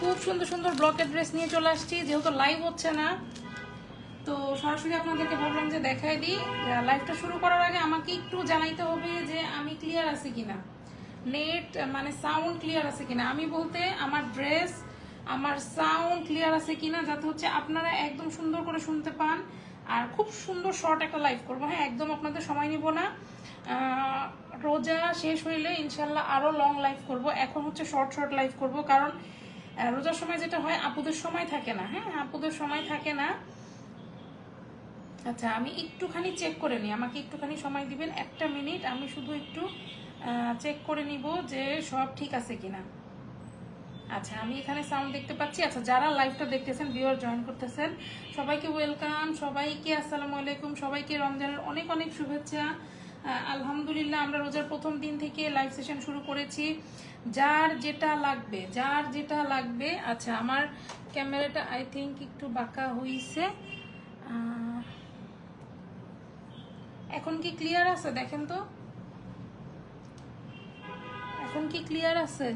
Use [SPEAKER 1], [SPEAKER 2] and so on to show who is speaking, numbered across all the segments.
[SPEAKER 1] খুব সুন্দর সুন্দর ব্লকের ড্রেস নিয়ে চলে আসছি। যেহেতু লাইভ হচ্ছে না, তো সরাসরি ভাবলাম যে দেখাই দিই। লাইভটা শুরু করার আগে আমাকে একটু জানাইতে হবে যে আমি ক্লিয়ার আছি কিনা। নেট মানে সাউন্ড ক্লিয়ার আছে কিনা। আমি বলতে আমার ড্রেস আমার সাউন্ড ক্লিয়ার আছে কিনা, যাতে হচ্ছে আপনারা একদম সুন্দর করে শুনতে পান। আর খুব সুন্দর শর্ট একটা লাইভ করব। হ্যাঁ একদম আপনাদের সময় নিব না। রোজা শেষ হইলে ইনশাল্লাহ আরও লং লাইভ করব। এখন হচ্ছে শর্ট শর্ট লাইভ করব। কারণ রোজার সময় যেটা হয়, আপুদের সময় থাকে না। হ্যাঁ আপুদের সময় থাকে না। আচ্ছা আমি একটুখানি চেক করে নিই। আমাকে একটুখানি সময় দিবেন। একটা মিনিট আমি শুধু একটু চেক করে নিব যে সব ঠিক আছে কিনা। আচ্ছা আমি এখানে সাউন্ড দেখতে পাচ্ছি। আচ্ছা যারা লাইভটা দেখতেছেন ভিউয়ার জয়েন করতেছেন, সবাইকে ওয়েলকাম সবাইকে আসসালামু আলাইকুম। সবাইকে রমজানের অনেক অনেক শুভেচ্ছা। আলহামদুলিল্লাহ, আমরা রোজার প্রথম দিন থেকে লাইভ সেশন শুরু করেছি। যার যেটা লাগবে, যার যেটা লাগবে আচ্ছা আমার ক্যামেরাটা আই থিঙ্ক একটু বাঁকা হইছে। এখন কি ক্লিয়ার আছে? দেখেন তো। এখন কি ক্লিয়ার আছে?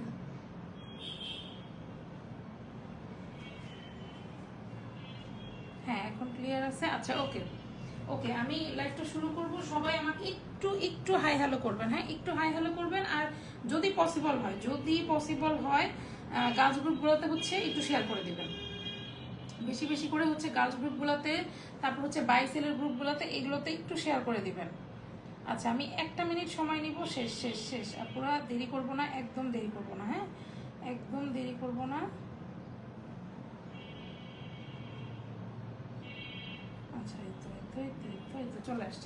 [SPEAKER 1] ক্লিয়ার আছে? আচ্ছা ওকে ওকে আমি লাইভটা শুরু করব। সবাই আমাকে একটু একটু হাই হ্যালো করবেন হ্যাঁ? একটু হাই হ্যালো করবেন। আর যদি পসিবল হয়, যদি পসিবল হয় গার্লস গ্রুপগুলোতে হচ্ছে একটু শেয়ার করে দেবেন। বেশি বেশি করে হচ্ছে গার্লস গ্রুপগুলোতে তারপর হচ্ছে বাইসেলের গ্রুপগুলোতে এগুলোতে একটু শেয়ার করে দিবেন। আচ্ছা আমি একটা মিনিট সময় নিব। শেষ শেষ শেষ। আর পুরো দেরি করব না, একদম দেরি করব না হ্যাঁ? একদম দেরি করব না।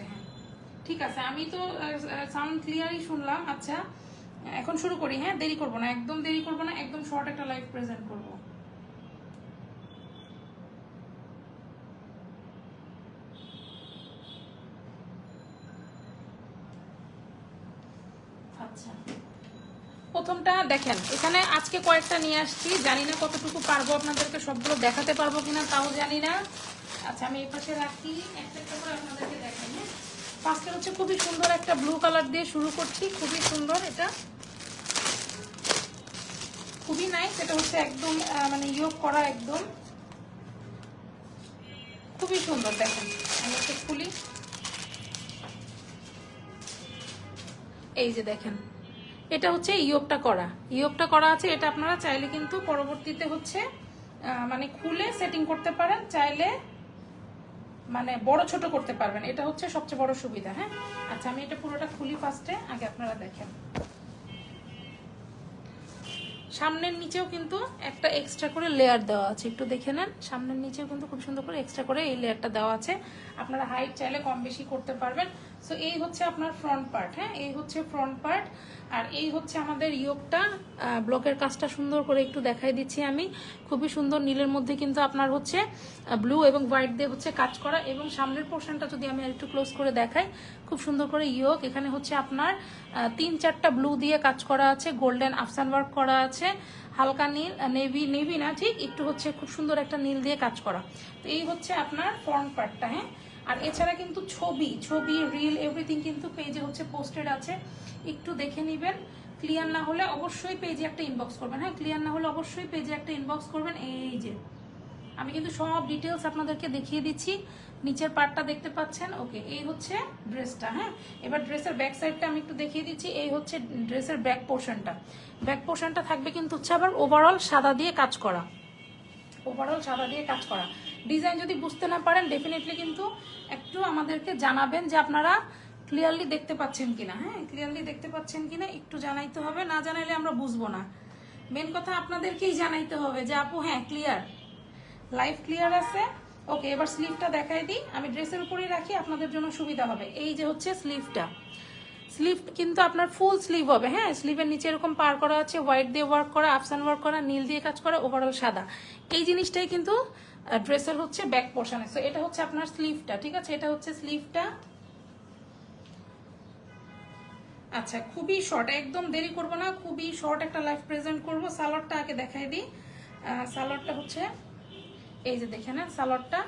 [SPEAKER 1] হ্যাঁ। ঠিক আছে, আমি তো সাউন্ড ক্লিয়ারই শুনলাম আচ্ছা। এখন শুরু করি হ্যাঁ দেরি করব না, একদম দেরি করব না, একদম শর্ট একটা প্রেজেন্ট করব। আচ্ছা। প্রথমটা দেখেন, এখানে আজকে কয়েকটা নিয়ে আসছি, জানি না কতটুকু পারব আপনাদেরকে সবগুলো দেখাতে পারব কিনা, তাও জানি না। আচ্ছা আমি এই পাশে রাখি। একটা দেখাই হ্যাঁ? হচ্ছে খুবই সুন্দর একটা ব্লু কালার দিয়ে শুরু করছি, খুবই সুন্দর এটা। খুবই নাইস এটা হচ্ছে একদম মানে ইয়োগ করা একদম। খুবই সুন্দর, দেখেন, আমি একটু খুলি। এই যে দেখেন, এটা হচ্ছে ইয়োগটা করা। ইয়োগটা করা আছে, এটা আপনারা চাইলে কিন্তু পরবর্তীতে হচ্ছে মানে খুলে সেটিং করতে পারেন, চাইলে মানে বড় ছোট করতে পারবেন। এটা হচ্ছে সবচেয়ে বড় সুবিধা হ্যাঁ? আচ্ছা আমি এটা পুরোটা খুলি ফার্স্টে, আগে আপনারা দেখেন। সামনের নিচেও কিন্তু একটা এক্সট্রা করে লেয়ার দেওয়া আছে। একটু দেখে নেন, সামনের নিচেও কিন্তু খুব সুন্দর করে এক্সট্রা করে এই লেয়ারটা দেওয়া আছে। আপনারা হাইট চাইলে কম বেশি করতে পারবেন। সো এই হচ্ছে আপনার ফ্রন্ট পার্ট হ্যাঁ? এই হচ্ছে ফ্রন্ট পার্ট আর এই হচ্ছে আমাদের ইয়োগটা। ব্লকের কাজটা সুন্দর করে একটু দেখাই দিচ্ছি আমি। খুবই সুন্দর নীলের মধ্যে কিন্তু আপনার হচ্ছে ব্লু এবং হোয়াইট দিয়ে হচ্ছে কাজ করা এবং সামনের পোর্শনটা যদি আমি একটু ক্লোজ করে দেখাই, খুব সুন্দর করে ইয়োগ। এখানে হচ্ছে আপনার তিন চারটা ব্লু দিয়ে কাজ করা আছে গোল্ডেন আফসান ওয়ার্ক করা আছে, হালকা নীল নেভি নেভি না, ঠিক? একটু হচ্ছে খুব সুন্দর একটা নীল দিয়ে কাজ করা। তো এই হচ্ছে আপনার ফ্রন্ট পার্টটা হ্যাঁ? আর এছাড়া কিন্তু ছবি ছবি রিল এভরিথিং কিন্তু পেজে হচ্ছে পোস্টেড আছে। একটু দেখে নেবেন। ক্লিয়ার না হলে অবশ্যই পেজে একটা ইনবক্স করবেন। হ্যাঁ ক্লিয়ার না হলে অবশ্যই পেজে একটা ইনবক্স করবেন। এই যে, আমি কিন্তু সব ডিটেলস আপনাদেরকে দেখিয়ে দিচ্ছি। নিচের পার্টটা দেখতে পাচ্ছেন? ওকে এই হচ্ছে ড্রেসটা হ্যাঁ? এবার ড্রেসের ব্যাক সাইডটা আমি একটু দেখিয়ে দিচ্ছি। এই হচ্ছে ড্রেসের ব্যাক পোর্শনটা ব্যাক পোর্শনটা থাকবে কিন্তু হচ্ছে আবার ওভারঅল সাদা দিয়ে কাজ করা। ওভারঅল সাদা দিয়ে কাজ করা। ডিজাইন যদি বুঝতে না পারেন ডেফিনেটলি কিন্তু একটু আমাদেরকে জানাবেন যে আপনারা ক্লিয়ারলি দেখতে পাচ্ছেন কিনা। হ্যাঁ ক্লিয়ারলি দেখতে পাচ্ছেন কিনা, একটু জানাইতে হবে। না জানাইলে আমরা বুঝব না। মেন কথা আপনাদেরকেই জানাইতে হবে যে আপু হ্যাঁ ক্লিয়ার লাইভ ক্লিয়ার আছে। ওকে এবার স্লিভটা দেখাই দিই। আমি ড্রেসের উপরেই রাখি, আপনাদের জন্য সুবিধা হবে। এই যে হচ্ছে স্লিভটা স্লিভ কিন্তু আপনার ফুল স্লিভ হবে। হ্যাঁ স্লিভের নিচে এরকম পার করা আছে হোয়াইট দিয়ে ওয়ার্ক করা আফসান ওয়ার্ক করা, নীল দিয়ে কাজ করা ওভারঅল সাদা। এই জিনিসটাই কিন্তু ড্রেসের হচ্ছে ব্যাক পোর্শনে সো এটা হচ্ছে আপনার স্লিভটা ঠিক আছে? এটা হচ্ছে স্লিভটা আচ্ছা খুবই শর্ট একদম দেরি করব না, খুবই শর্ট একটা লাইফ প্রেজেন্ট করব। সালোয়ারটা আগে দেখাই দিই। সালোয়ারটা হচ্ছে, এই যে দেখে না সালোয়ারটা,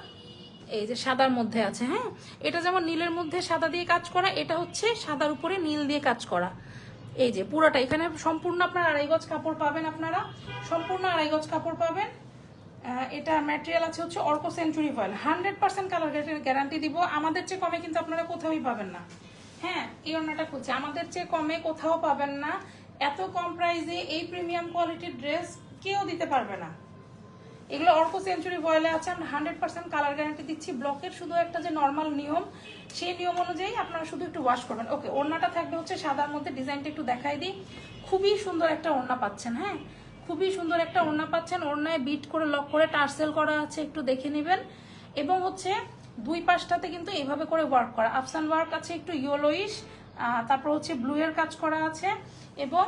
[SPEAKER 1] এই যে সাদার মধ্যে আছে হ্যাঁ? এটা যেমন নীলের মধ্যে সাদা দিয়ে কাজ করা, এটা হচ্ছে সাদার উপরে নীল দিয়ে কাজ করা। এই যে পুরোটা, এখানে সম্পূর্ণ আপনার আড়াই গজ কাপড় পাবেন আপনারা। সম্পূর্ণ আড়াই গজ কাপড় পাবেন। এটা ম্যাটেরিয়াল আছে হচ্ছে অর্কো century voile hundred percent colour guarantee দিব। আমাদের চেয়ে কমে কিন্তু আপনারা কোথাওই পাবেন না। হ্যাঁ এই অন্যটা খুঁজছে। আমাদের চেয়ে কমে কোথাও পাবেন না। এত কম প্রাইসে এই প্রিমিয়াম কোয়ালিটির ড্রেস কেউ দিতে পারবে না। এগুলো অর্কো সেঞ্চুরি ভয়েলে আছে। আমরা হান্ড্রেড পার্সেন্ট কালার গ্যারান্টি দিচ্ছি। ব্লকের শুধু একটা যে নর্মাল নিয়ম, সেই নিয়ম অনুযায়ী আপনারা শুধু একটু ওয়াশ করবেন। ওকে ওড়নাটা থাকবে হচ্ছে সাদার মধ্যে। ডিজাইনটা একটু দেখাই দিই। খুবই সুন্দর একটা ওড়না পাচ্ছেন হ্যাঁ? খুবই সুন্দর একটা ওড়না পাচ্ছেন। ওড়নায় বিট করে লক করে টার্সেল করা আছে, একটু দেখে নেবেন। এবং হচ্ছে দুই পাশটাতে কিন্তু এইভাবে করে ওয়ার্ক করা। আফসান ওয়ার্ক আছে একটু ইয়েলোইশ তারপর হচ্ছে ব্লু এর কাজ করা আছে। এবং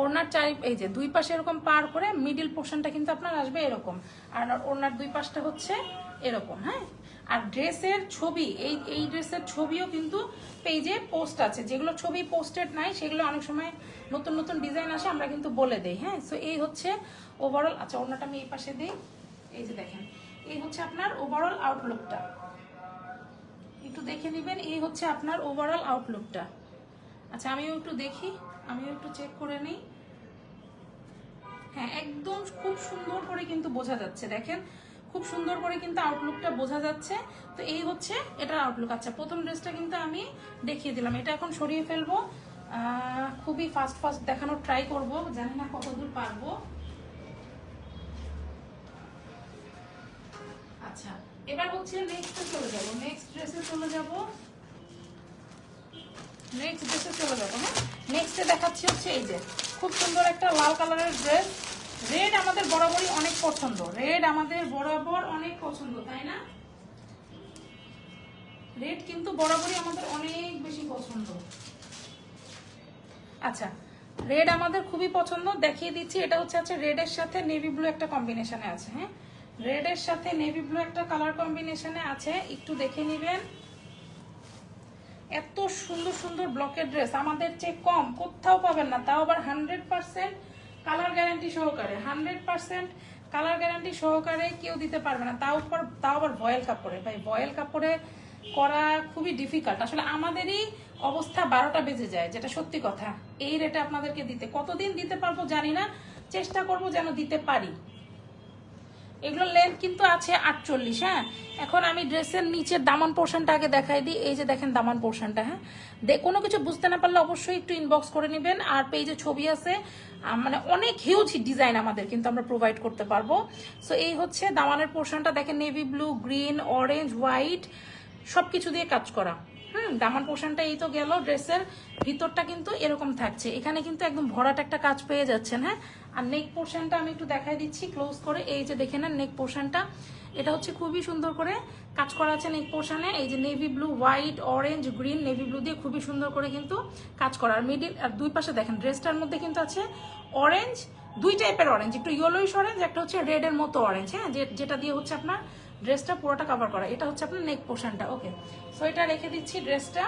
[SPEAKER 1] ওড়নার চারি, এই যে দুই পাশে এরকম পার করে মিডিল পোর্শনটা কিন্তু আপনার আসবে এরকম। আর ওড়নার দুই পাশটা হচ্ছে এরকম হ্যাঁ? আর ড্রেসের ছবি, এই এই ড্রেসের ছবিও কিন্তু পেজে পোস্ট আছে। যেগুলো ছবি পোস্টেড নাই, সেগুলো অনেক সময় নতুন নতুন ডিজাইন আসে, আমরা কিন্তু বলে দেই হ্যাঁ? সো এই হচ্ছে ওভারঅল আচ্ছা ওড়নাটা আমি এই পাশে দিই। এই যে দেখেন, এই হচ্ছে আপনার ওভারঅল আউটলুকটা একটু দেখে নেবেন, এই হচ্ছে আপনার ওভারঅল আউটলুকটা আচ্ছা আমিও একটু দেখি, আমিও একটু চেক করে নিই। হ্যাঁ একদম খুব সুন্দর করে কিন্তু বোঝা যাচ্ছে। দেখেন খুব সুন্দর করে কিন্তু আউটলুকটা বোঝা যাচ্ছে। তো এই হচ্ছে এটার আউটলুক আচ্ছা প্রথম ড্রেসটা কিন্তু আমি দেখিয়ে দিলাম। এটা এখন সরিয়ে ফেলব। খুবই ফাস্ট ফাস্ট দেখানোর ট্রাই করব। জানি না কতদূর পারব। আচ্ছা এবার হচ্ছে নেক্সটে চলে যাব। নেক্সট ড্রেসে চলে যাব। নেক্সট ড্রেসে চলে যাব হ্যাঁ? নেক্সটে দেখাচ্ছি হচ্ছে এই যে, খুব সুন্দর একটা লাল কালারের ড্রেস রেড আমাদের বরাবরই অনেক পছন্দ। রেড আমাদের বরাবর অনেক পছন্দ, তাই না? রেড কিন্তু বরাবরই আমাদের অনেক বেশি পছন্দ। আচ্ছা রেড আমাদের খুবই পছন্দ। দেখিয়ে দিচ্ছি, এটা হচ্ছে আছে রেডের সাথে নেভি ব্লু একটা কম্বিনেশনে আছে হ্যাঁ? রেডের সাথে নেভি ব্লু একটা কালার কম্বিনেশনে আছে, একটু দেখে নেবেন। এত সুন্দর সুন্দর ব্লকের ড্রেস আমাদের চেয়ে কম, কোথাও পাবেন না, তাও আবার হান্ড্রেড পার্সেন্ট কালার গ্যারান্টি সহকারে, হান্ড্রেড পার্সেন্ট কালার গ্যারান্টি সহকারে কেউ দিতে পারবে না। তাও উপর তাও আবার ভয়েল কাপড়ে। ভাই, ভয়েল কাপড়ে করা খুবই ডিফিকাল্ট আসলে আমাদেরই অবস্থা বারোটা বেজে যায়, যেটা সত্যি কথা। এই রেটে আপনাদেরকে দিতে। কতদিন দিতে পারব জানি না। চেষ্টা করব যেন দিতে পারি। এগুলো লেন্থ কিন্তু আছে আটচল্লিশ হ্যাঁ? এখন আমি ড্রেসের নিচের দামান পোর্শনটা আগে দেখাই দিই। এই যে দেখেন দামান পোর্শনটা হ্যাঁ? কোনো কিছু বুঝতে না পারলে অবশ্যই একটু ইনবক্স করে নেবেন। আর পেজে ছবি আছে মানে অনেক হিউজ ডিজাইন আমাদের কিন্তু আমরা প্রোভাইড করতে পারব। সো এই হচ্ছে দামানের পোর্শনটা দেখেন navy blue green orange white সব কিছু দিয়ে কাজ করা। হুম, দামান পোর্শনটা এই তো গেল। ড্রেসের ভিতরটা কিন্তু এরকম থাকছে। এখানে কিন্তু একদম ভরাট একটা কাজ পেয়ে যাচ্ছেন হ্যাঁ? আর নেক পোর্শনটা আমি একটু দেখাই দিচ্ছি ক্লোজ করে। এই যে দেখে নেন নেক পোর্শনটা এটা হচ্ছে খুবই সুন্দর করে কাজ করা আছে নেক পোর্শনে এই যে navy blue white orange green navy blue দিয়ে খুবই সুন্দর করে কিন্তু কাজ করা। আর মিডিল আর দুই পাশে দেখেন ড্রেসটার মধ্যে কিন্তু আছে অরেঞ্জ দুই টাইপের অরেঞ্জ একটু ইয়েলোইশ অরেঞ্জ একটা হচ্ছে রেডের মতো অরেঞ্জ হ্যাঁ? যেটা দিয়ে হচ্ছে আপনার ড্রেসটা পুরোটা কভার করা। এটা হচ্ছে আপনার নেক পোর্শনটা ওকে সো এটা রেখে দিচ্ছি ড্রেসটা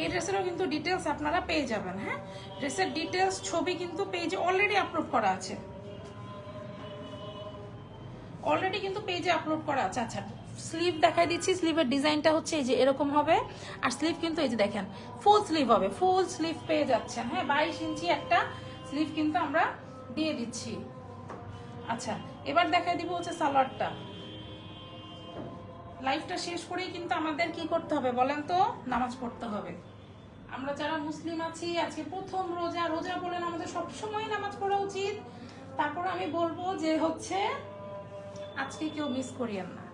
[SPEAKER 1] এই ড্রেসেরও কিন্তু ডিটেলস আপনারা পেয়ে যাবেন হ্যাঁ? ড্রেসের ডিটেলস ছবি কিন্তু পেজে অলরেডি আপলোড করা আছে। অলরেডি কিন্তু পেজে আপলোড করা আছে। আচ্ছা স্লিভ দেখাই দিচ্ছি স্লিভের ডিজাইনটা হচ্ছে এই যে এরকম হবে। আর স্লিভ কিন্তু এই যে দেখেন ফুল স্লিভ হবে ফুল স্লিভ পেয়ে যাচ্ছেন হ্যাঁ? বাইশ ইঞ্চি একটা স্লিভ কিন্তু আমরা দিয়ে দিচ্ছি। আচ্ছা এবার দেখাই দিব হচ্ছে সালোয়ারটা। লাইফটা শেষ করেই কিন্তু আমাদের কি করতে হবে বলেন তো? নামাজ পড়তে হবে। আমরা যারা মুসলিম আছি, আজকে প্রথম রোজা রোজা বলেন আমাদের সবসময় নামাজ পড়া উচিত। তারপর আমি বলব যে হচ্ছে, আজকে কেউ মিস করিয়েন না।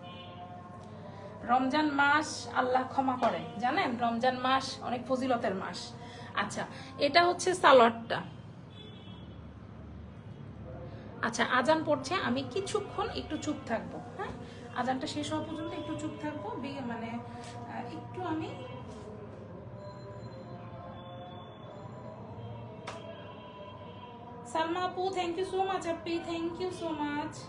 [SPEAKER 1] রমজান মাস আল্লাহ ক্ষমা করে, জানেন? রমজান মাস অনেক ফজিলতের মাস। আচ্ছা এটা হচ্ছে সালোয়ারটা আচ্ছা আজান পড়ছে, আমি কিছুক্ষণ একটু চুপ থাকব হ্যাঁ? আজানটা শেষ হওয়া পর্যন্ত একটু চুপ থাকব মানে একটু আমি सलमा अपू थैंक यू सो मच अपी थैंक यू सो मच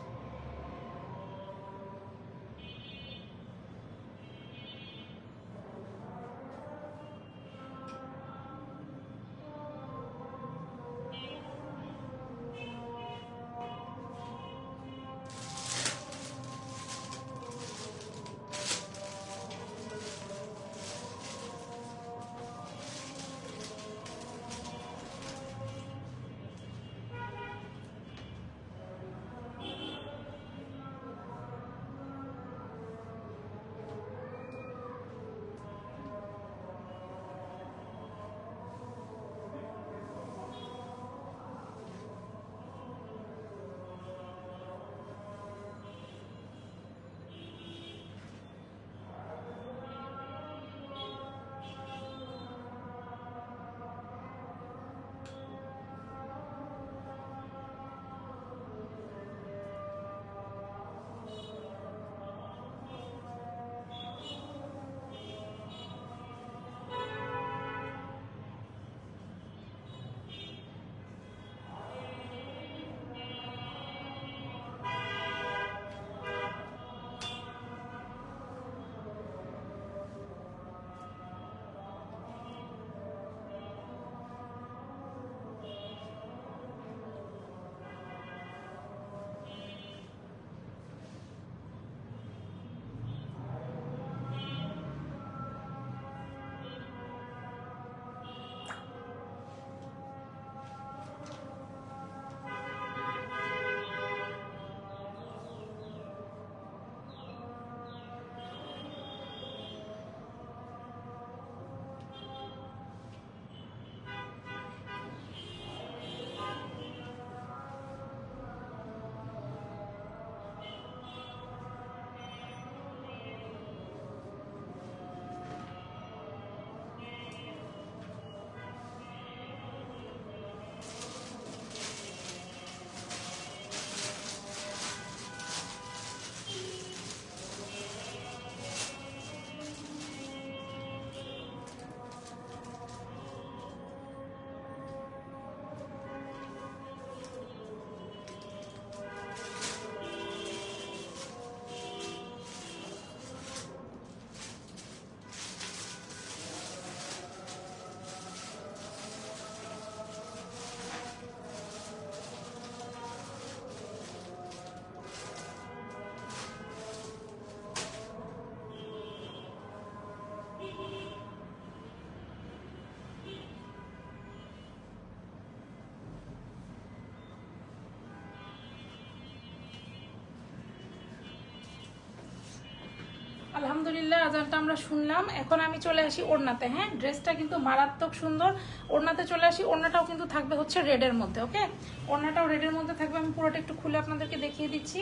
[SPEAKER 1] আলহামদুলিল্লাহ আজানটা আমরা শুনলাম। এখন আমি চলে আসি ওড়নাতে হ্যাঁ? ড্রেসটা কিন্তু মারাত্মক সুন্দর। ওড়নাতে চলে আসি, ওড়নাটাও কিন্তু থাকবে হচ্ছে রেডের মধ্যে ওকে ওড়নাটাও রেডের মধ্যে থাকবে। আমি পুরোটা একটু খুলে আপনাদেরকে দেখিয়ে দিচ্ছি।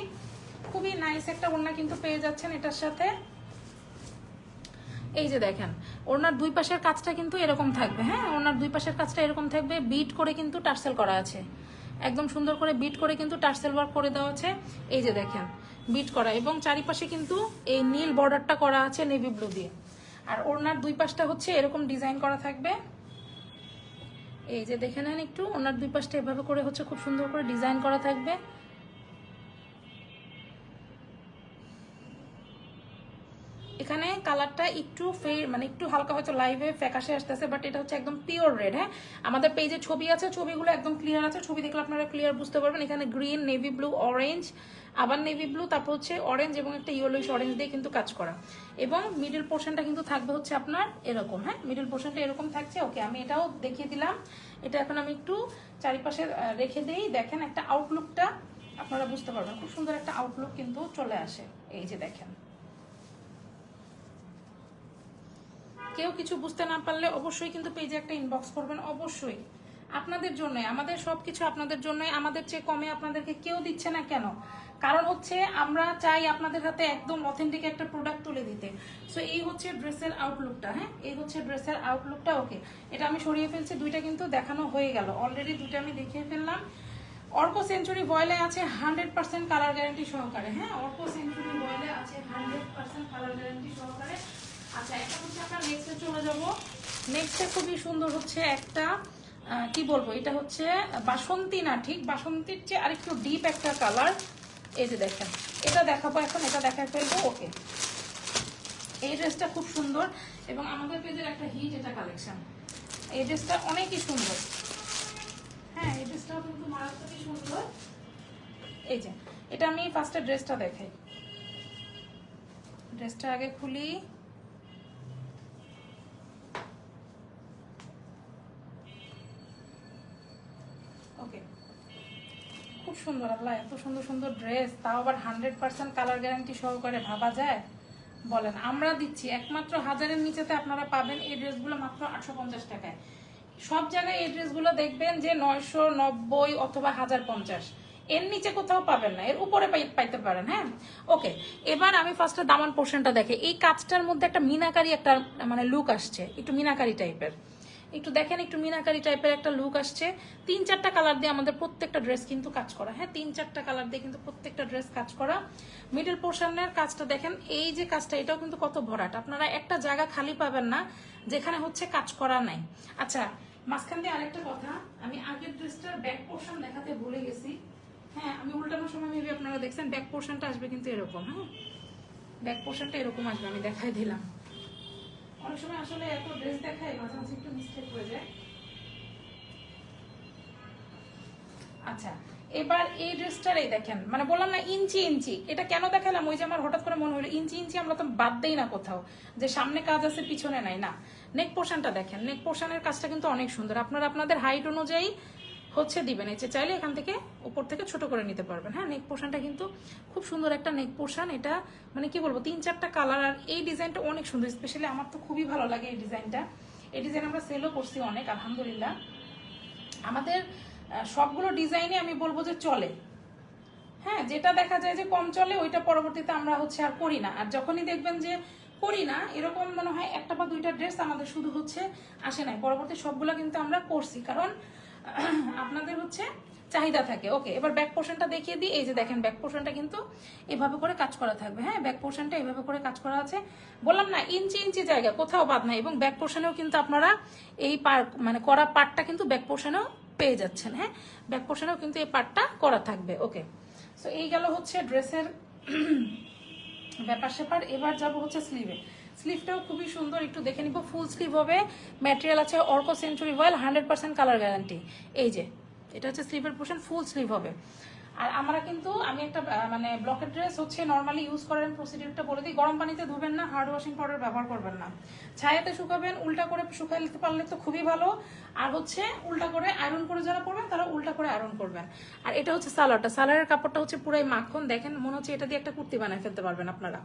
[SPEAKER 1] খুবই নাইস একটা ওড়না কিন্তু পেয়ে যাচ্ছেন এটার সাথে। এই যে দেখেন ওনার দুই পাশের কাজটা কিন্তু এরকম থাকবে হ্যাঁ? ওনার দুই পাশের কাজটা এরকম থাকবে। বিট করে কিন্তু টার্সেল করা আছে। একদম সুন্দর করে বিট করে কিন্তু টার্সেল ওয়ার্ক করে দেওয়া আছে এই যে দেখেন বিট করা। এবং চারিপাশে কিন্তু এই নীল বর্ডারটা করা আছে নেভি ব্লু দিয়ে। আর ওনার দুই পাশটা হচ্ছে এরকম ডিজাইন করা থাকবে। এই যে দেখে নেন একটু ওনার দুই পাশটা এভাবে করে হচ্ছে খুব সুন্দর করে ডিজাইন করা থাকবে। এখানে কালারটা একটু ফে মানে একটু হালকা হয়তো লাইভে ফ্যাকাশে আসতেছে বাট এটা হচ্ছে একদম পিওর রেড হ্যাঁ? আমাদের পেজে ছবি আছে, ছবিগুলো একদম ক্লিয়ার আছে, ছবি দেখলে আপনারা ক্লিয়ার বুঝতে পারবেন। এখানে গ্রিন নেভি ব্লু অরেঞ্জ আবার নেভি ব্লু তারপর হচ্ছে অরেঞ্জ এবং একটা ইয়েলোইশ অরেঞ্জ দিয়ে কিন্তু কাজ করা। এবং মিডল পোর্শনটা কিন্তু থাকবে হচ্ছে আপনার এরকম হ্যাঁ? মিডল পোর্শনটা এরকম থাকছে। ওকে আমি এটাও দেখিয়ে দিলাম। এটা এখন আমি একটু চারিপাশে রেখে দিই। দেখেন একটা আউটলুকটা আপনারা বুঝতে পারবেন। খুব সুন্দর একটা আউটলুক কিন্তু চলে আসে। এই যে দেখেন। কেউ কিছু বুঝতে না পারলে অবশ্যই কিন্তু পেজে একটা ইনবক্স করবেন, অবশ্যই। আপনাদের জন্য আমাদের সবকিছু আপনাদের জন্য আমাদের চেয়ে কমে আপনাদেরকে কেউ দিচ্ছে না কেন? কারণ হচ্ছে আমরা চাই আপনাদের হাতে একদম অথেন্টিক একটা প্রোডাক্ট তুলে দিতে। সো এই হচ্ছে ড্রেসের আউটলুকটা হ্যাঁ? এই হচ্ছে ড্রেসের আউটলুকটা ওকে এটা আমি সরিয়ে ফেলছি, দুইটা কিন্তু দেখানো হয়ে গেল। অলরেডি দুইটা আমি দেখিয়ে ফেললাম। অর্ক সেঞ্চুরি বয়লে আছে হান্ড্রেড পার্সেন্ট কালার গ্যারান্টি সহকারে হ্যাঁ? অর্ক সেঞ্চুরি বয়েলে আছে হান্ড্রেড পার্সেন্ট কালার গ্যারান্টি সহকারে। আচ্ছা একটা হচ্ছে আমরা নেক্সটে চলে যাব। নেক্সটে খুবই সুন্দর হচ্ছে একটা কি বলব, এটা হচ্ছে বাসন্তী না, ঠিক? বাসন্তীর চেয়ে আরেকটু ডিপ একটা কালার এই যে দেখেন, এটা দেখাবো এখন, এটা দেখায় ফেলব, ওকে। এই ড্রেসটা খুব সুন্দর, এবং আমাদের পেজের একটা হিট এটা কালেকশন এই ড্রেসটা অনেকই সুন্দর। হ্যাঁ এই ড্রেসটাও কিন্তু মারাত্মকই সুন্দর। এই যে, এটা আমি ফার্স্টে ড্রেসটা দেখাই। ড্রেসটা আগে খুলি। ওকে খুব সুন্দর, আল্লাহ, এত সুন্দর সুন্দর ড্রেস তাও আবার হান্ড্রেড পার্সেন্ট কালার গ্যারান্টি সহকারে ভাবা যায়? বলেন, আমরা দিচ্ছি, একমাত্র হাজারের নিচেতে আপনারা পাবেন এই ড্রেসগুলো মাত্র আটশো পঞ্চাশ টাকায়। সব জায়গায় এই ড্রেসগুলো দেখবেন যে নয়শো নব্বই অথবা হাজার পঞ্চাশ। এর নিচে কোথাও পাবেন না, এর উপরে পাই- পাইতে পারেন হ্যাঁ? ওকে এবার আমি ফার্স্টে দামান পোর্শনটা দেখে, এই কাজটার মধ্যে একটা মিনাকারি একটা মানে লুক আসছে, একটু মিনাকারি টাইপের একটু দেখেন, একটু মিনাকারি টাইপের একটা লুক আসছে। তিন চারটা কালার দিয়ে আমাদের প্রত্যেকটা ড্রেস কিন্তু কাজ করা। হ্যাঁ তিন চারটা কালার দিয়ে কিন্তু প্রত্যেকটা ড্রেস কাজ করা। মিডল পোর্শনের কাজটা দেখেন, এই যে কাজটা, এটাও কিন্তু কত ভরাট। আপনারা একটা জায়গা খালি পাবেন না, যেখানে হচ্ছে কাজ করা নাই। আচ্ছা মাঝখান দিয়ে আরেকটা কথা, আমি আগের ড্রেসটার ব্যাক পোর্শন দেখাতে ভুলে গেছি। হ্যাঁ আমি উল্টানোর সময় মেবি আপনারা দেখছেন ব্যাক পোর্শনটা আসবে কিন্তু এরকম হ্যাঁ? ব্যাক পোর্শনটা এরকম আসবে, আমি দেখাই দিলাম। অনেক সময় আসলে এত ড্রেস দেখায় মাঝে মাঝে একটু মিস্টেক হয়ে যায়। আচ্ছা এবার এই ড্রেসটার এই দেখেন মানে বললাম না ইঞ্চি ইঞ্চি, এটা কেন দেখালাম? ওই যে আমার হঠাৎ করে মনে হলো, ইঞ্চি ইঞ্চি আমরা তো বাদ দেই না কোথাও, যে সামনে কাজ আছে, পিছনে নাই, না। নেক পোর্শনটা দেখেন নেক পোর্শনের কাজটা কিন্তু অনেক সুন্দর। আপনারা আপনাদের হাইট অনুযায়ী হচ্ছে দিবেন। এই যে চাইলে এখান থেকে উপর থেকে ছোট করে নিতে পারবেন। হ্যাঁ নেক পোর্শনটা কিন্তু খুব সুন্দর একটা নেক পোর্শন এটা মানে কি বলব, তিন চারটা কালার আর এই ডিজাইনটা অনেক সুন্দর। স্পেশালি আমার তো খুবই ভালো লাগে এই ডিজাইনটা এই ডিজাইন আমরা সেলও করছি অনেক, আলহামদুলিল্লাহ। আমাদের সবগুলো ডিজাইনে আমি বলব যে চলে। হ্যাঁ যেটা দেখা যায় যে কম চলে, ওইটা পরবর্তীতে আমরা হচ্ছে আর করি না। আর যখনই দেখবেন যে করি না, এরকম মনে হয় একটা বা দুইটা ড্রেস আমাদের শুধু হচ্ছে আসে নাই। পরবর্তী সবগুলো কিন্তু আমরা করছি। কারণ আপনাদের হচ্ছে চাহিদা থাকে। ওকে এবার ব্যাক পোর্শনটা দেখিয়ে দিই। এই যে দেখেন ব্যাক পোর্শনটা কিন্তু এভাবে করে কাজ করা থাকবে। হ্যাঁ ব্যাক পোর্শনটা এভাবে করে কাজ করা আছে। বললাম না, ইঞ্চি ইঞ্চি জায়গা, কোথাও বাদ নাই। এবং ব্যাক পোর্শনেও কিন্তু আপনারা এই পার মানে করা পার্টটা কিন্তু ব্যাক পোর্শনেও পেয়ে যাচ্ছেন। হ্যাঁ ব্যাক পোর্শনেও কিন্তু এই পার্টটা করা থাকবে। ওকে সো এই গেল হচ্ছে ড্রেসের ব্যাপার স্যাপার এবার যাব হচ্ছে স্লিভে স্লিভটাও খুবই সুন্দর, একটু দেখে নিব। ফুল স্লিভ হবে ম্যাটেরিয়াল আছে অর্কো century voile hundred percent colour guarantee এই যে, এটা হচ্ছে স্লিভের পোর্শন ফুল স্লিভ হবে। আর আমরা কিন্তু, আমি একটা মানে ব্লকের ড্রেস হচ্ছে নর্মালি ইউজ করেন প্রসিডিউরটা বলে দিই। গরম পানিতে ধুবেন না হার্ড ওয়াশিং পাউডার ব্যবহার করবেন না। ছায়াতে শুকাবেন, উল্টা করে শুকাই নিতে পারলে তো খুবই ভালো। আর হচ্ছে, উল্টা করে আয়রন করে যারা পরবেন, তারা উল্টা করে আয়রন করবেন। আর এটা হচ্ছে সালোয়ারটা। সালোয়ারের কাপড়টা হচ্ছে পুরাই মাখন। দেখেন, মনে হচ্ছে এটা দিয়ে একটা কুর্তি বানায় ফেলতে পারবেন আপনারা।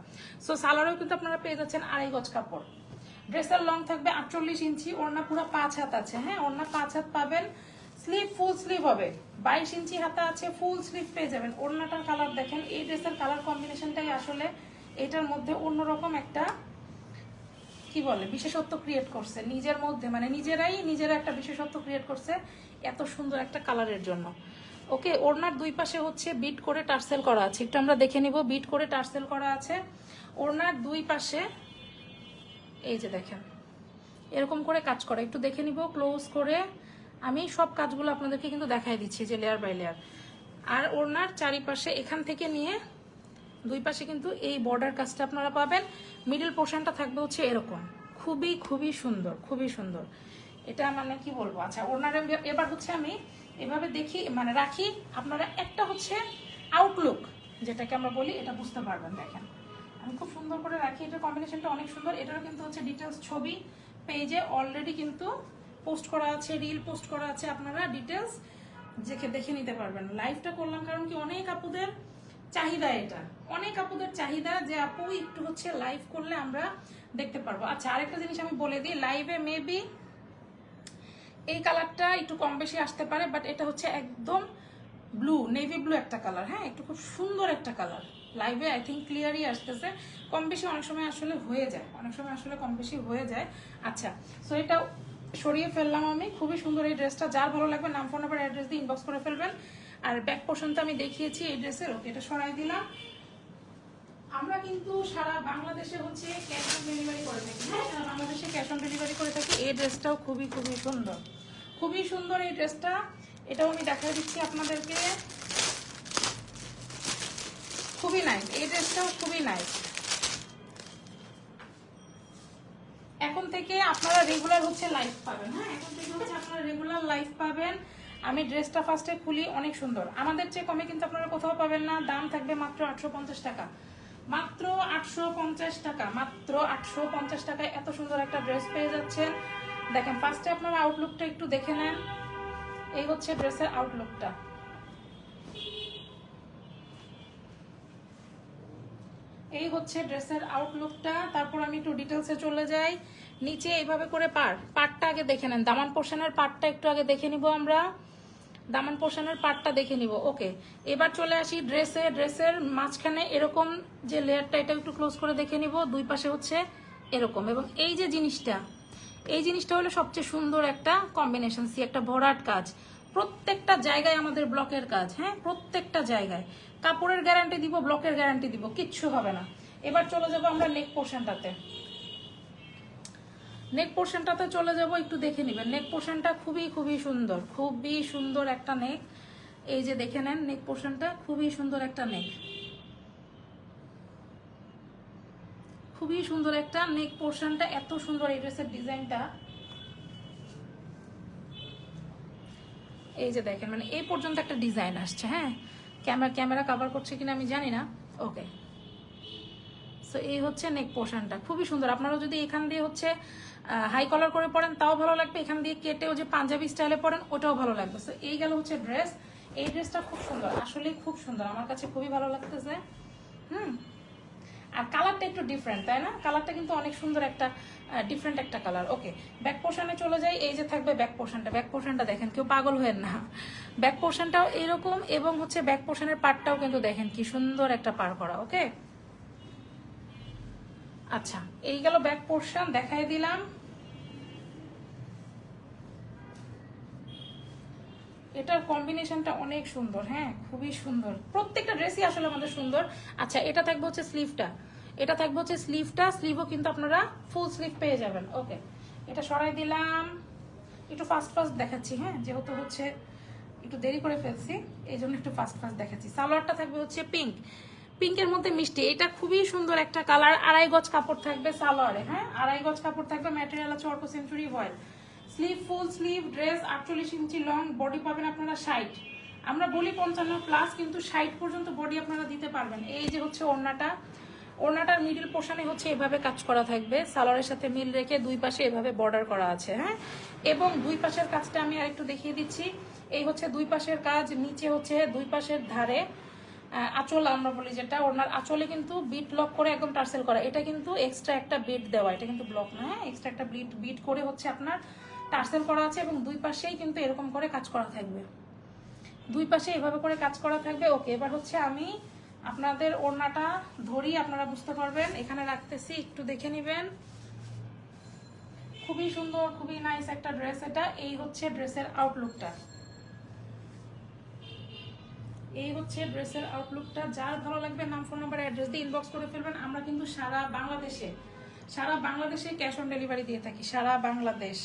[SPEAKER 1] সো সালোয়ারেও কিন্তু আপনারা পেয়ে যাচ্ছেন আড়াই গজ কাপড়। ড্রেসের লং থাকবে আটচল্লিশ ইঞ্চি, ওড়না পুরো পাঁচ হাত আছে। হ্যাঁ ওড়না পাঁচ হাত পাবেন। স্লিভ ফুল স্লিভ হবে। বাইশ ইঞ্চি হাতা আছে ফুল স্লিভ পেয়ে যাবেন। ওড়নাটার কালার দেখেন, এই ড্রেসের কালার কম্বিনেশনটাই আসলে এটার মধ্যে অন্যরকম একটা, কি বলে, বিশেষত্ব ক্রিয়েট করছে। নিজের মধ্যে মানে নিজেরাই নিজেরা একটা বিশেষত্ব ক্রিয়েট করছে এত সুন্দর একটা কালারের জন্য। ওকে, ওড়নার দুই পাশে হচ্ছে বিট করে টার্সেল করা আছে। একটু আমরা দেখে নিব বিট করে টার্সেল করা আছে। ওড়নার দুই পাশে, এই যে দেখেন, এরকম করে কাজ করা। একটু দেখে নিব ক্লোজ করে আমি সব কাজগুলো আপনাদেরকে কিন্তু দেখাই দিচ্ছি যে লেয়ার বাই লেয়ার আর ওড়নার চারিপাশে এখান থেকে নিয়ে দুই পাশে কিন্তু এই বর্ডার কাজটা আপনারা পাবেন। মিডল পোর্শনটা থাকবে হচ্ছে এরকম। খুবই খুবই সুন্দর খুবই সুন্দর। এটা মানে কি বলব? আচ্ছা ওনার এবার হচ্ছে আমি এভাবে দেখি মানে রাখি, আপনারা একটা হচ্ছে আউটলুক যেটাকে আমরা বলি, এটা বুঝতে পারবেন, দেখেন। আমি খুব সুন্দর করে রাখি এটার কম্বিনেশনটা অনেক সুন্দর। এটারও কিন্তু হচ্ছে ডিটেলস ছবি পেজে অলরেডি কিন্তু পোস্ট করা আছে রিল পোস্ট করা আছে, আপনারা ডিটেলস দেখে দেখে নিতে পারবেন। লাইভটা করলাম কারণ কি অনেক আপুদের চাহিদা এটা। অনেক আপুদের চাহিদা যে আপু একটু হচ্ছে লাইভ করলে আমরা দেখতে পারব। আচ্ছা আরেকটা জিনিস আমি বলে দিই লাইভে মেবি এই কালারটা একটু কম বেশি আসতে পারে বাট এটা হচ্ছে একদম ব্লু নেভি ব্লু একটা কালার হ্যাঁ? একটু খুব সুন্দর একটা কালার লাইভে আই থিঙ্ক ক্লিয়ারই আসতেছে। কম বেশি অনেক সময় আসলে হয়ে যায়। অনেক সময় আসলে কম বেশি হয়ে যায়। আচ্ছা সো এটা সরিয়ে ফেললাম আমি। খুবই সুন্দর এই ড্রেসটা যার ভালো লাগবে নাম ফোন নাম্বার অ্যাড্রেস দিয়ে ইনবক্স করে ফেলবেন। আর ব্যাক পোর্শনটা আমি দেখিয়েছি এই ড্রেসের ওকে, এটা সরাই দিলাম। আমরা কিন্তু সারা বাংলাদেশে হচ্ছে ক্যাশ অন ডেলিভারি করে থাকি। হ্যাঁ সারা বাংলাদেশে ক্যাশ অন ডেলিভারি করে থাকি। এই ড্রেসটাও খুবই খুবই সুন্দর। খুবই সুন্দর এই ড্রেসটা এটাও আমি দেখা দিচ্ছি আপনাদেরকে। খুবই নাইস এই ড্রেসটাও খুবই নাইস এখন থেকে আপনারা রেগুলার হচ্ছে লাইভ পাবেন। হ্যাঁ এখন থেকে হচ্ছে আপনারা রেগুলার লাইভ পাবেন। আমি ড্রেসটা ফার্স্টে খুলি, অনেক সুন্দর। আমাদের চেয়ে কমে কিন্তু আপনারা কোথাও পাবেন না। দাম থাকবে মাত্র আটশো পঞ্চাশ টাকা। মাত্র আটশো পঞ্চাশ টাকা, মাত্র আটশো পঞ্চাশ টাকায় এত সুন্দর একটা ড্রেস পেয়ে যাচ্ছেন। দেখেন ফার্স্টে আপনারা আউটলুকটা একটু দেখে নেন। এই হচ্ছে ড্রেসের আউটলুকটা এই হচ্ছে ড্রেসের আউটলুকটা তারপর আমি একটু ডিটেলসে চলে যাই। নিচে এইভাবে করে পার। পাটটা আগে দেখে নেন। দামান পোর্শনের পাটটা একটু আগে দেখে নিব আমরা। দামান পোর্শনের পাটটা দেখে নিব। ওকে। এবার চলে আসি ড্রেসে। ড্রেসের মাঝখানে এরকম যে লেয়ারটা, এটা একটু ক্লোজ করে দেখে নিব। দুই পাশে হচ্ছে এরকম। এবং এই যে জিনিসটা, এই জিনিসটা হলো সবচেয়ে সুন্দর একটা কম্বিনেশন সি একটা ভরাট কাজ। প্রত্যেকটা জায়গায় আমাদের ব্লকের কাজ হ্যাঁ? প্রত্যেকটা জায়গায়। কাপড়ের গ্যারান্টি দিব ব্লকের গ্যারান্টি দিব, কিচ্ছু হবে না। এবার চলে যাব আমরা নেক পোর্শনটাতে নেক পোর্শনটাতে চলে যাব, একটু দেখে নেবেন। নেক পোর্শনটা খুবই খুবই সুন্দর খুবই সুন্দর একটা নেক এই যে দেখে নেন নেক পোর্শনটা খুবই সুন্দর একটা নেক খুবই সুন্দর একটা নেক পোর্শনটা এত সুন্দর এই ড্রেসের ডিজাইনটা এই যে দেখেন মানে এই পর্যন্ত একটা ডিজাইন আসছে হ্যাঁ? ক্যামেরা ক্যামেরা কভার করছে কিনা আমি জানি না। ওকে সো এই হচ্ছে নেক পোর্শনটা খুবই সুন্দর। আপনারা যদি এখান দিয়ে হচ্ছে হাই কলার করে পড়েন তাও ভালো লাগবে। এখান দিয়ে কেটেও যে পাঞ্জাবি স্টাইলে পড়েন ওটাও ভালো লাগবে। সো এই গেল হচ্ছে ড্রেস এই ড্রেসটা খুব সুন্দর, আসলেই খুব সুন্দর। আমার কাছে খুবই ভালো লাগতেছে। হুম। আর কালারটা একটু ডিফারেন্ট তাই না? কালারটা কিন্তু অনেক সুন্দর একটা ডিফারেন্ট একটা কালার ওকে ব্যাক পোর্শনে চলে যাই। এই যে থাকবে ব্যাক পোর্শনটা ব্যাক পোর্শনটা দেখেন, কেউ পাগল হয়েন না। ব্যাক পোর্শনটাও এরকম এবং হচ্ছে ব্যাক পোর্শনের পার্টটাও কিন্তু দেখেন কি সুন্দর একটা পার করা ওকে আচ্ছা এই গেল ব্যাক পোর্শন দেখাই দিলাম। এটার কম্বিনেশনটা অনেক সুন্দর হ্যাঁ খুবই সুন্দর। প্রত্যেকটা ড্রেসই আসলে আমাদের সুন্দর। আচ্ছা এটা থাকবে হচ্ছে স্লিভটা এটা থাকবে হচ্ছে স্লিভটা স্লিভও কিন্তু আপনারা ফুল স্লিভ পেয়ে যাবেন। ওকে এটা সরাই দিলাম। একটু ফাস্ট ফাস্ট দেখাচ্ছি হ্যাঁ যেহেতু হচ্ছে একটু দেরি করে ফেলছি, এই জন্য একটু ফাস্ট ফাস্ট দেখাচ্ছি। সালোয়ারটা থাকবে হচ্ছে পিঙ্ক পিঙ্কের মধ্যে মিষ্টি। এটা খুবই সুন্দর একটা কালার আড়াই গজ কাপড় থাকবে সালোয়ারে হ্যাঁ? আড়াই গজ কাপড় থাকবে ম্যাটেরিয়াল আছে Arka century voile sleeve full sleeve dress আটচল্লিশ ইঞ্চি লং বডি পাবেন আপনারা ষাট। আমরা বলি পঞ্চান্ন প্লাস কিন্তু ষাট পর্যন্ত বডি আপনারা দিতে পারবেন। এই যে হচ্ছে ওড়নাটা, ওড়নাটার মিডিল পোর্শনে হচ্ছে এভাবে কাজ করা থাকবে। সালোয়ারের সাথে মিল রেখে দুই পাশে এভাবে বর্ডার করা আছে হ্যাঁ? এবং দুই পাশের কাজটা আমি আরেকটু দেখিয়ে দিচ্ছি। এই হচ্ছে দুই পাশের কাজ, নিচে হচ্ছে দুই পাশের ধারে আঁচল আমরা বলি যেটা। ওনার আঁচলে কিন্তু বিট লক করে একদম টার্সেল করা। এটা কিন্তু এক্সট্রা একটা বিট দেওয়া। এটা কিন্তু ব্লক না হ্যাঁ? এক্সট্রা একটা বিট বিট করে হচ্ছে আপনার টার্সেল করা আছে এবং দুই পাশেই কিন্তু এরকম করে কাজ করা থাকবে। দুই পাশে এভাবে করে কাজ করা থাকবে। ওকে, এবার হচ্ছে আমি আপনাদের ওড়নাটা ধরি, আপনারা বুঝতে পারবেন। এখানে রাখতেছি, একটু দেখে নেবেন। খুবই সুন্দর, খুবই নাইস একটা ড্রেস এটা। এই হচ্ছে ড্রেসের আউটলুকটা এই হচ্ছে ড্রেসের আউটলুকটা যার ভালো লাগবে নাম ফোন নাম্বার অ্যাড্রেস দিয়ে ইনবক্স করে ফেলবেন। আমরা কিন্তু সারা বাংলাদেশে সারা বাংলাদেশে ক্যাশ অন ডেলিভারি দিয়ে থাকি। সারা বাংলাদেশ।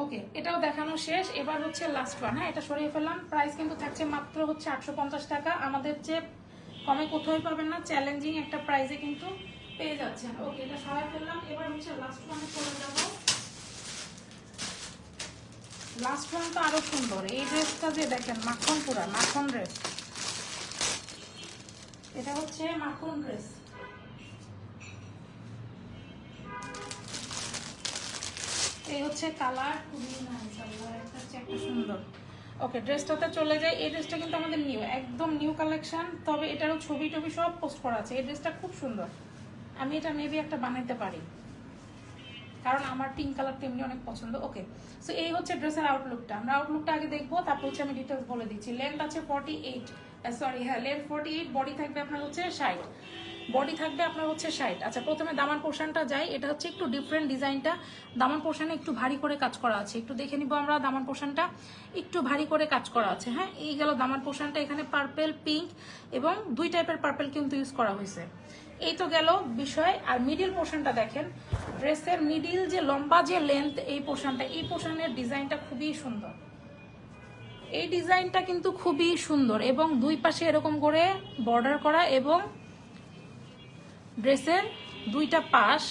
[SPEAKER 1] ওকে, এটাও দেখানো শেষ। এবার হচ্ছে লাস্ট ওয়ান হ্যাঁ এটা সরিয়ে ফেললাম। প্রাইস কিন্তু থাকছে মাত্র হচ্ছে আটশো পঞ্চাশ টাকা। আমাদের যে কমে কোথাও পাবেন না চ্যালেঞ্জিং একটা প্রাইসে কিন্তু পেয়ে যাচ্ছেন। ওকে, এটা সরাই ফেললাম। এবার হচ্ছে লাস্ট ওয়ানে চলে যাব। লাস্ট ওয়ান তো আরও সুন্দর। এই ড্রেসটা যে দেখেন, মাখন পুরা, মাখন ড্রেস এটা হচ্ছে মাখন ড্রেস এই হচ্ছে কালার। খুবই নাইস হচ্ছে একটা সুন্দর। ওকে ড্রেসটাতে চলে যায় এই ড্রেসটা কিন্তু আমাদের নিউ একদম নিউ কালেকশন তবে এটারও ছবি টবি সব পোস্ট করা আছে। এই ড্রেসটা খুব সুন্দর। আমি এটা মেবি একটা বানাইতে পারি। কারণ আমার পিঙ্ক কালার তেমনি অনেক পছন্দ। ওকে সো এই হচ্ছে ড্রেসের আউটলুকটা আমরা আউটলুকটা আগে দেখব, তারপর হচ্ছে আমি ডিটেলস বলে দিচ্ছি। লেন্থ আছে ফর্টি এইট সরি হ্যাঁ লেন্থ ফর্টি এইট বডি থাকবে আপনার হচ্ছে ষাট। বডি থাকবে আপনার হচ্ছে ষাট। আচ্ছা প্রথমে দামান পোর্শনটা যাই। এটা হচ্ছে একটু ডিফারেন্ট ডিজাইনটা দামান পোর্শনে একটু ভারী করে কাজ করা আছে। একটু দেখে নিব আমরা দামান পোর্শনটা একটু ভারী করে কাজ করা আছে হ্যাঁ? এই গেল দামান পোর্শনটা এখানে পার্পেল পিঙ্ক এবং দুই টাইপের পার্পেল কিন্তু ইউজ করা হয়েছে। এই তো গেল বিষয়। আর মিডিল পোর্শনটা দেখেন। ড্রেসের মিডিল যে লম্বা যে লেন্থ এই পোর্শনটা এই পোর্শনের ডিজাইনটা খুবই সুন্দর। এই ডিজাইনটা কিন্তু খুবই সুন্দর এবং দুই পাশে এরকম করে বর্ডার করা এবং ড্রেসের দুইটা পাশ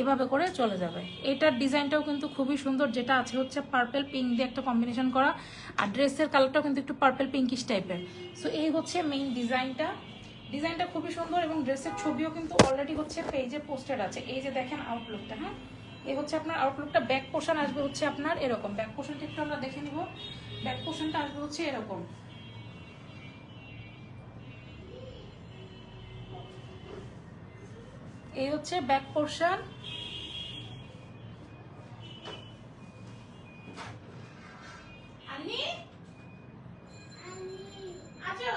[SPEAKER 1] এভাবে করে চলে যাবে। এটার ডিজাইনটাও কিন্তু খুবই সুন্দর, যেটা আছে হচ্ছে পার্পেল পিঙ্ক দিয়ে একটা কম্বিনেশন করা। আর ড্রেসের কালারটাও কিন্তু একটু পার্পেল পিঙ্কিশ টাইপের সো এই হচ্ছে মেইন ডিজাইনটা ডিজাইনটা খুবই সুন্দর এবং ড্রেসের ছবিও কিন্তু অলরেডি হচ্ছে পেজে পোস্টেড আছে। এই যে দেখেন আউটলুকটা হ্যাঁ? এই হচ্ছে আপনার আউটলুকটা ব্যাক পোর্শন আসবে হচ্ছে আপনার এরকম। ব্যাক পোর্শনটা একটু আমরা দেখে নিব। ব্যাক পোর্শনটা আসবে হচ্ছে এরকম। এই হচ্ছে ব্যাক পোর্শন আচ্ছা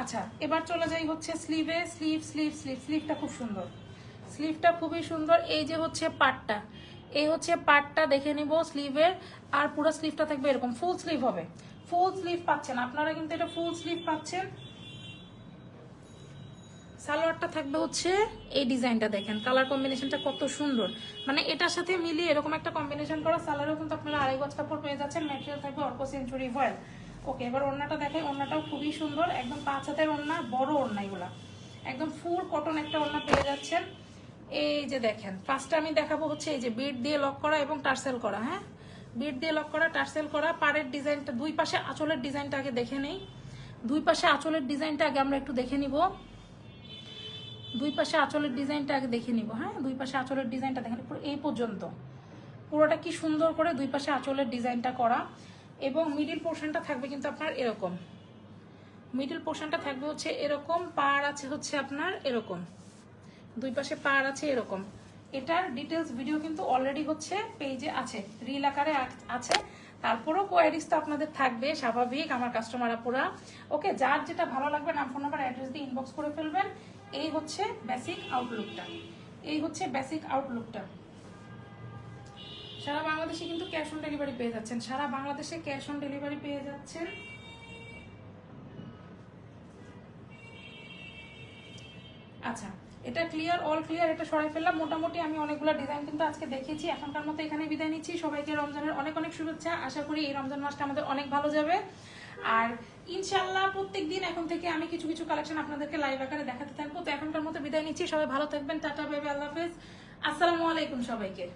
[SPEAKER 1] আচ্ছা এবার চলে যাই হচ্ছে স্লিভে স্লিভ স্লিভ স্লিভ স্লিভটা খুব সুন্দর। স্লিভটা খুবই সুন্দর। এই যে হচ্ছে পাটটা এই হচ্ছে পার্টটা দেখে নিব স্লিভের আর পুরো স্লিভটা থাকবে এরকম ফুল স্লিভ হবে। ফুল স্লিভ পাচ্ছেন, আপনারা কিন্তু এটা ফুল স্লিভ পাচ্ছেন। সালোয়ারটা থাকবে হচ্ছে এই ডিজাইনটা দেখেন কালার কম্বিনেশনটা কত সুন্দর। মানে এটার সাথে মিলিয়ে এরকম একটা কম্বিনেশন করা সালোয়ারও কিন্তু আপনারা আড়াই গজ কাপড় পেয়ে যাচ্ছেন ম্যাটেরিয়াল থাকবে অল্প সেঞ্চুরি ভয়েল ওকে এবার ওড়নাটা দেখেন ওড়নাটাও খুবই সুন্দর, একদম পাঁচ হাতের ওড়না, বড় ওড়না এগুলা। একদম ফুল কটন একটা ওড়না পেয়ে যাচ্ছেন। এই যে দেখেন ফার্স্টে আমি দেখাবো হচ্ছে এই যে বিট দিয়ে লক করা এবং টার্সেল করা হ্যাঁ? বিট দিয়ে লক করা, টার্সেল করা, পাড়ের ডিজাইনটা, দুই পাশে আঁচলের ডিজাইনটা আগে দেখে নেই। দুই পাশে আঁচলের ডিজাইনটা আগে আমরা একটু দেখে নিব। দুই পাশে আঁচলের ডিজাইনটা আগে দেখে নিব হ্যাঁ? দুই পাশে আঁচলের ডিজাইনটা দেখেন, পুরো এই পর্যন্ত। পুরোটা কি সুন্দর করে দুই পাশে আঁচলের ডিজাইনটা করা। এবং মিডিল পোর্শনটা থাকবে কিন্তু আপনার এরকম। মিডিল পোর্শনটা থাকবে হচ্ছে এরকম পার আছে হচ্ছে আপনার এরকম। দুই পাশে পার আছে এরকম। এটার ডিটেলস ভিডিও কিন্তু অলরেডি হচ্ছে পেজে আছে রিল আকারে আছে। তারপরেও কোয়ারিজ তো আপনাদের থাকবে, স্বাভাবিক, আমার কাস্টমার আপুরা। ওকে যার যেটা ভালো লাগবে, নাম ফোন নাম্বার অ্যাড্রেস দিয়ে ইনবক্স করে ফেলবেন। এই হচ্ছে বেসিক আউটলুকটা এই হচ্ছে বেসিক আউটলুকটা সারা বাংলাদেশে কিন্তু ক্যাশ অন ডেলিভারি পেয়ে যাচ্ছেন। সারা বাংলাদেশে ক্যাশ অন ডেলিভারি পেয়ে যাচ্ছেন। আচ্ছা এটা ক্লিয়ার অল ক্লিয়ার এটা সরাই ফেললাম। মোটামুটি আমি অনেকগুলো ডিজাইন কিন্তু আজকে দেখেছি এখনকার মতো এখানে বিদায় নিচ্ছি। সবাইকে রমজানের অনেক অনেক শুভেচ্ছা। আশা করি এই রমজান মাসটা আমাদের অনেক ভালো যাবে। আর ইনশাল্লাহ প্রত্যেক দিন এখন থেকে আমি কিছু কিছু কালেকশন আপনাদেরকে লাইভ আকারে দেখাতে থাকব। তো এখনকার মতো বিদায় নিচ্ছি। সবাই ভালো থাকবেন। টাটা বেবি আল্লাহ হাফেজ। আসসালামু আলাইকুম সবাইকে।